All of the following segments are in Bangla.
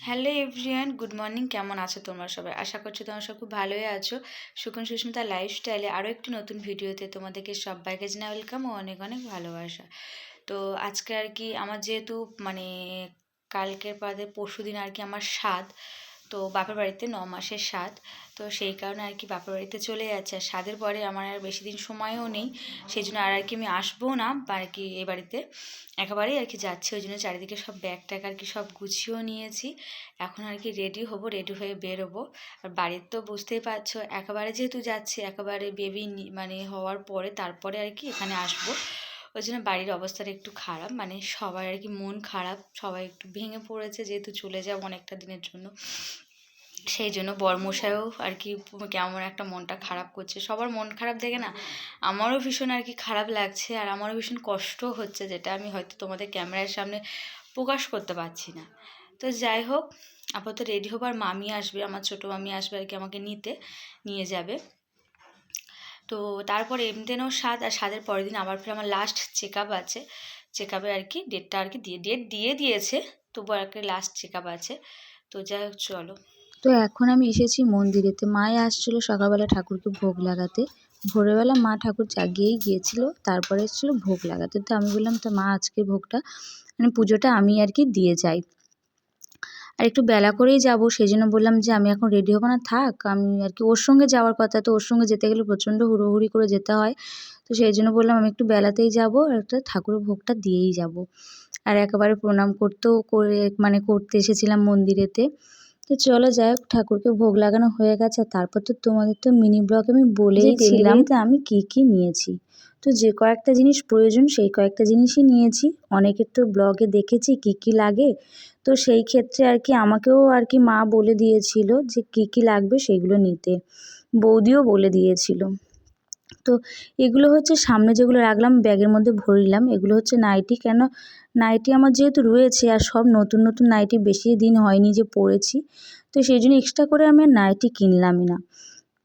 হ্যালো এভরিয়ান গুড মর্নিং কেমন আছো তোমরা সবাই? আশা করছি তোমার সব খুব ভালোই আছো। সুকুন সুস্মিতা লাইফস্টাইলে আরও একটি নতুন ভিডিওতে তোমাদেরকে সবাইকে জানা ওয়েলকাম ও অনেক অনেক ভালোবাসা। তো আজকে আর কি, আমার যেহেতু মানে কালকের বাদে পরশু দিন আর কি আমার স্বাদ তো বাপের বাড়িতে ন মাসের স্বাদ। তো সেই কারণে আর কি বাপের বাড়িতে চলে যাচ্ছে। আর স্বাদের পরে আমার আর বেশি দিন সময়ও নেই। সেই জন্য আর আর কি আমি আসব না আর কি এ বাড়িতে। একেবারেই আর কি যাচ্ছি, ওই জন্য চারিদিকে সব ব্যাগ ট্যাগ আর কি সব গুছিয়েও নিয়েছি। এখন আর কি রেডি হব রেডি হয়ে বেরোবো। আর বাড়ির তো বুঝতেই পারছ, একেবারে যেহেতু যাচ্ছি, একেবারে বেবি মানে হওয়ার পরে তারপরে আর কি এখানে আসব। ওই জন্য বাড়ির অবস্থাটা একটু খারাপ মানে সবাই আর কি মন খারাপ, সবাই একটু ভেঙে পড়েছে যেহেতু চলে যাব অনেকটা দিনের জন্য। সেই জন্য বরমশাইও আর কি কেমন একটা মনটা খারাপ করছে। সবার মন খারাপ দেখে না, আমারও ভীষণ আর কি খারাপ লাগছে আর আমারও ভীষণ কষ্ট হচ্ছে যেটা আমি হয়তো তোমাদের ক্যামেরার সামনে প্রকাশ করতে পারছি না। তো যাই হোক, আপাতত রেডি হবার মামি আসবে, আমার ছোটো মামি আসবে আর কি আমাকে নিতে, নিয়ে যাবে। তো তারপরে এমনিতেও স্বাদ, আর স্বাদের পরের দিন আবার ফের আমার লাস্ট চেক আপ আছে। চেক আপে আর কি ডেটটা আর কি দিয়ে ডেট দিয়ে দিয়েছে, তবু আর কি লাস্ট চেক আপ আছে। তো যাই হোক, চলো। তো এখন আমি এসেছি মন্দিরেতে। মায়ে আসছিল সকালবেলা ঠাকুরকে ভোগ লাগাতে। ভোরবেলা মা ঠাকুর জাগিয়েই গিয়েছিল, তারপরে এসেছিল ভোগ লাগাতে। তো আমি বললাম, তো মা আজকে ভোগটা মানে পুজোটা আমি আর কি দিয়ে যাই। আর একটু বেলা করেই যাব সেই জন্য বললাম যে আমি এখন রেডি হব না, থাক, আমি আর কি ওর সঙ্গে যাওয়ার কথা। তো ওর সঙ্গে যেতে গেলে প্রচণ্ড হুড়োহুড়ি করে যেতে হয়। তো সেই জন্য বললাম, আমি একটু বেলাতেই যাব, আর একটা ঠাকুরের ভোগটা দিয়েই যাব। আর একেবারে প্রণাম করতেও করে মানে করতে এসেছিলাম মন্দিরেতে। তো চলো যাই হোক ঠাকুরকে ভোগ লাগানো হয়ে গেছে। তারপর তো তোমাদের তো মিনি ব্লগ আমি বলেই ছিলাম যে আমি কি কি নিয়েছি। তো যে কয়েকটা জিনিস প্রয়োজন সেই কয়েকটা জিনিসই নিয়েছি। অনেকের তো ব্লগে দেখেছি কি কি লাগে। তো সেই ক্ষেত্রে আর কি আমাকেও আর কি মা বলে দিয়েছিল যে কি কি লাগবে সেগুলো নিতে। বৌদিও বলে দিয়েছিল। তো এগুলো হচ্ছে সামনে যেগুলো রাখলাম ব্যাগের মধ্যে ভরিলাম এগুলো হচ্ছে নাইটি কেন নাইটি আমার যেহেতু রয়েছে আর সব নতুন নতুন নাইটি বেশি দিন হয়নি যে পরেছি তো সেই জন্য এক্সট্রা করে আমি নাইটি কিনলামই না।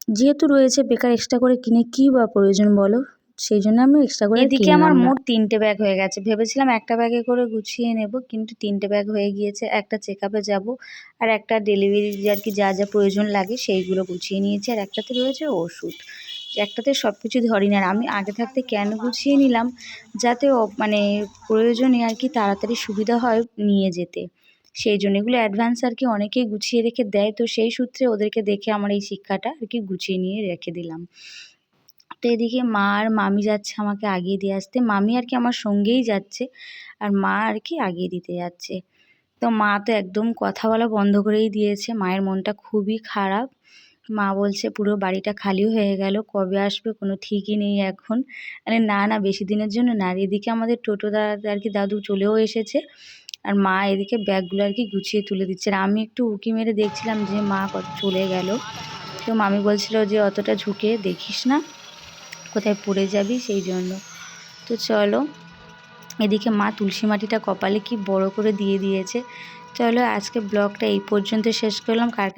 যেহেতু রয়েছে বেকার এক্সট্রা করে কিনে কী বা প্রয়োজন বলো? সেই জন্য আমি এক্সট্রা করে এদিকে আমার মোট তিনটে ব্যাগ হয়ে গেছে। ভেবেছিলাম একটা ব্যাগে করে গুছিয়ে নেব কিন্তু তিনটে ব্যাগ হয়ে গিয়েছে। একটা চেক আপে যাব আর একটা ডেলিভারি আর কি যা যা প্রয়োজন লাগে সেইগুলো গুছিয়ে নিয়েছি। আর একটাতে রয়েছে ওষুধ। একটাতে সব কিছু ধরি না আমি আগে থাকতে কেন গুছিয়ে নিলাম? যাতে মানে প্রয়োজনে আর কি তাড়াতাড়ি সুবিধা হয় নিয়ে যেতে। সেই জন্য এগুলো অ্যাডভান্স আর কি অনেকেই গুছিয়ে রেখে দেয়। তো সেই সূত্রে ওদেরকে দেখে আমার এই শিক্ষাটা আর কি গুছিয়ে নিয়ে রেখে দিলাম। তো এদিকে মা আর মামি যাচ্ছে আমাকে আগিয়ে দিয়ে আসতে। মামি আর কি আমার সঙ্গেই যাচ্ছে আর মা আর কি আগিয়ে দিতে যাচ্ছে। তো মা তো একদম কথা বলা বন্ধ করেই দিয়েছে। মায়ের মনটা খুবই খারাপ। মা বলছে, পুরো বাড়িটা খালি হয়ে গেল, কবে আসবে কোনো ঠিকই নেই এখন। আরে না না, বেশি দিনের জন্য না। এদিকে আমাদের টোটো দাদা আর কি দাদু চলেও এসেছে, আর মা এদিকে ব্যাগগুলো আর কি গুছিয়ে তুলে দিচ্ছে। আর আমি একটু উঁকি মেরে দেখছিলাম যে মা কত, চলে গেল। তো মামি বলছিল যে, অতটা ঝুঁকে দেখিস না, কোথায় পড়ে যাবি সেই জন্য। তো চলো, এদিকে মা তুলসী মাটিটা কপালে কি বড় করে দিয়ে দিয়েছে। চলো, আজকে ব্লগটা এই পর্যন্ত শেষ করলাম। কার